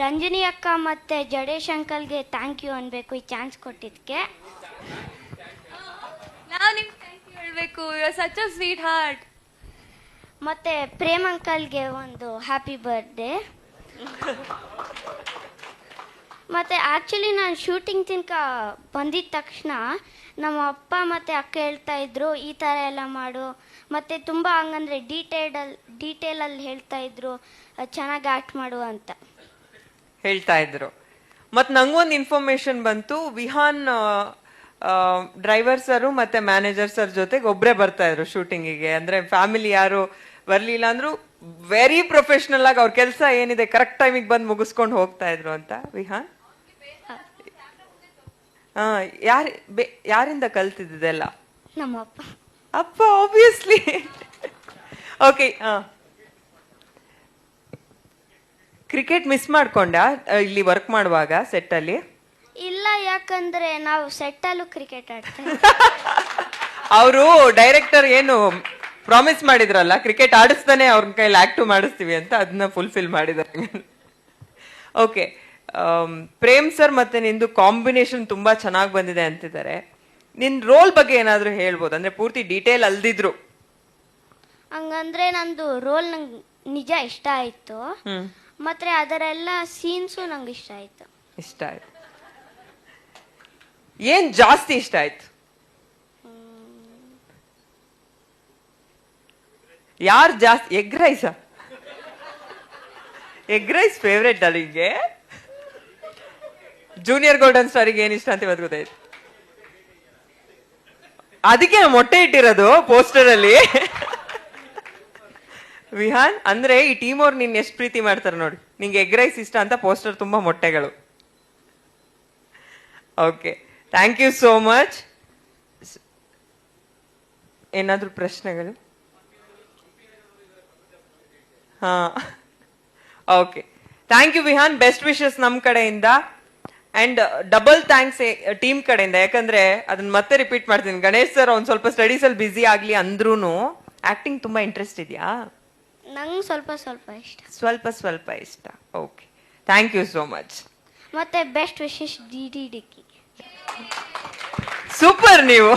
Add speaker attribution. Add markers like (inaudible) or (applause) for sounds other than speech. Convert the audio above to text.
Speaker 1: ರಂಜನಿ ಅಕ್ಕ ಮತ್ತು Jadesh ಅಂಕಲ್ಗೆ thank you ಅನ್ಬೇಕು ಈ ಚಾನ್ಸ್ ಕೊಟ್ಟಿದ್ದಕ್ಕೆ
Speaker 2: ನಾವು ನಿಮ್ಗೆ ಥ್ಯಾಂಕ್ ಯು ಹೇಳಬೇಕು. You are such a sweetheart
Speaker 1: ಮತ್ತು ಪ್ರೇಮ್ ಅಂಕಲ್ಗೆ ಒಂದು ಹ್ಯಾಪಿ ಬರ್ಡೇ ಮತ್ತು ಆ್ಯಕ್ಚುಲಿ ನಾನು ಶೂಟಿಂಗ್ ತಿನ್ಕ ಬಂದಿದ ತಕ್ಷಣ ನಮ್ಮ ಅಪ್ಪ ಮತ್ತೆ ಅಕ್ಕ ಹೇಳ್ತಾ ಇದ್ರು ಈ ಥರ ಎಲ್ಲ ಮಾಡು. ಮತ್ತು ತುಂಬ ಹಂಗಂದ್ರೆ ಡೀಟೇಲ್ಡಲ್ಲಿ ಡೀಟೇಲಲ್ಲಿ ಹೇಳ್ತಾ ಇದ್ರು ಚೆನ್ನಾಗಿ ಆಕ್ಟ್ ಮಾಡು ಅಂತ.
Speaker 3: ಹೇಳ್ತಾ ಇದ್ರು. ಮತ್ತು ನಂಗೊಂದು ಇನ್ಫಾರ್ಮೇಶನ್ ಬಂತು. ವಿಹಾನ್ ಡ್ರೈವರ್ ಸರ್ ಮತ್ತೆ ಮ್ಯಾನೇಜರ್ ಸರ್ ಜೊತೆಗೆ ಒಬ್ಬರೇ ಬರ್ತಾ ಇದ್ರು ಶೂಟಿಂಗಿಗೆ ಅಂದ್ರೆ ಫ್ಯಾಮಿಲಿ ಯಾರು ಬರಲಿಲ್ಲ ಅಂದ್ರು ವೆರಿ ಪ್ರೊಫೆಷನಲ್ ಆಗಿ ಅವ್ರ ಕೆಲಸ ಏನಿದೆ ಕರೆಕ್ಟ್ ಟೈಮಿಗೆ ಬಂದು ಮುಗಿಸ್ಕೊಂಡು ಹೋಗ್ತಾ ಇದ್ರು ಅಂತ. ವಿಹಾನ್? ಹಾಂ ಯಾರು ಯಾರಿಂದ ಕಲ್ತಿದ್ದೆಲ್ಲ
Speaker 1: ನಮ್ಮ ಅಪ್ಪ
Speaker 3: ಅಪ್ಪ ಆಬ್ವಿಯಸ್ಲಿ ಓಕೆ ಹಾ ಕ್ರಿಕೆಟ್ ಮಿಸ್ ಮಾಡ್ಕೊಂಡ ಇಲ್ಲಿ ವರ್ಕ್ ಮಾಡುವಾಗ ಸೆಟ್ ಅಲ್ಲಿ?
Speaker 1: ಇಲ್ಲ ಯಾಕಂದ್ರೆ ನಾವು ಸೆಟ್ ಅಲ್ಲೂ ಕ್ರಿಕೆಟ್ ಆಡ್ತೇವೆ. (laughs)
Speaker 3: ಅವರು ಡೈರೆಕ್ಟರ್ ಏನು ಪ್ರಾಮಿಸ್ ಮಾಡಿದ್ರಲ್ಲ ಕ್ರಿಕೆಟ್ ಆಡಿಸ್ತಾನೆ ಅವ್ರ ಕೈಲಿ ಆಕ್ಟ್ ಮಾಡಿಸ್ತೀವಿ ಅಂತ ಅದನ್ನ ಫುಲ್ಫಿಲ್ ಮಾಡಿದ್ದಾರೆ. ಓಕೆ ಪ್ರೇಮ್ ಸರ್ ಮತ್ತೆ ನಿಂದು ಕಾಂಬಿನೇಷನ್ ತುಂಬಾ ಚೆನ್ನಾಗಿ ಬಂದಿದೆ ಅಂತಿದ್ದಾರೆ. ನಿನ್ ರೋಲ್ ಬಗ್ಗೆ ಏನಾದ್ರೂ ಹೇಳ್ಬೋದು? ಅಂದ್ರೆ ಪೂರ್ತಿ ಡೀಟೇಲ್ ಅಲ್ದಿದ್ರು.
Speaker 1: ಹಂಗಂದ್ರೆ ನಂದು ರೋಲ್ ನಂಗೆ ನಿಜ ಇಷ್ಟ ಆಯ್ತು.
Speaker 3: ಹ್ಮ್.
Speaker 1: ಮತ್ತೆ ಅದರೆಲ್ಲ ಸೀನ್ಸು ನಂಗೆ ಇಷ್ಟ ಆಯ್ತು.
Speaker 3: ಇಷ್ಟ ಆಯ್ತು. ಏನ್ ಜಾಸ್ತಿ ಇಷ್ಟ ಆಯ್ತು? ಯಾರು ಜಾಸ್ತಿ egg rice? Egg rice favourite ಅಲ್ಲಿಗೆ ಜೂನಿಯರ್ ಗೋಲ್ಡನ್ ಸ್ಟಾರಿಗೆ ಏನ್ ಇಷ್ಟ ಅಂತ ಇವತ್ತು ಗೊತ್ತಾಯ್ತು. ಅದಕ್ಕೆ ಮೊಟ್ಟೆ ಇಟ್ಟಿರೋದು ಪೋಸ್ಟರ್ ಅಲ್ಲಿ. ವಿಹಾನ್, ಅಂದ್ರೆ ಈ ಟೀಮ್ ಅವ್ರು ನಿನ್ ಎಷ್ಟು ಪ್ರೀತಿ ಮಾಡ್ತಾರೆ ನೋಡಿ. ನಿಂಗೆ ಎಗ್ ರೈಸ್ ಇಷ್ಟ ಅಂತ ಪೋಸ್ಟರ್ ತುಂಬಾ ಮೊಟ್ಟೆಗಳು. Okay, thank you so much. ಏನಾದ್ರೂ ಪ್ರಶ್ನೆಗಳು? ಹಾ. Okay, thank you Vihaan, best wishes ನಮ್ಮ ಕಡೆಯಿಂದ. ಅಂಡ್ ಡಬಲ್ ಥ್ಯಾಂಕ್ಸ್ ಟೀಮ್ ಕಡೆಯಿಂದ, ಯಾಕಂದ್ರೆ ಅದನ್ನ ಮತ್ತೆ ರಿಪೀಟ್ ಮಾಡ್ತೀನಿ. ಗಣೇಶ್ ಸರ್ ಒಂದ್ ಸ್ವಲ್ಪ ಸ್ಟಡೀಸ್ ಅಲ್ಲಿ ಆಗಲಿ ಅಂದ್ರೂನು, ಆಕ್ಟಿಂಗ್ ತುಂಬಾ ಇಂಟ್ರೆಸ್ಟ್ ಇದೆಯಾ?
Speaker 1: ನಂಗೆ ಸ್ವಲ್ಪ ಸ್ವಲ್ಪ ಇಷ್ಟ.
Speaker 3: ಸ್ವಲ್ಪ ಸ್ವಲ್ಪ ಇಷ್ಟ. Okay thank you so much
Speaker 1: ಮತ್ತೆ ಬೆಸ್ಟ್ ವಿಶೇಷ ಡಿ ಡಿ ಡಿಕ್ಕಿ
Speaker 3: ಸೂಪರ್ ನೀವು.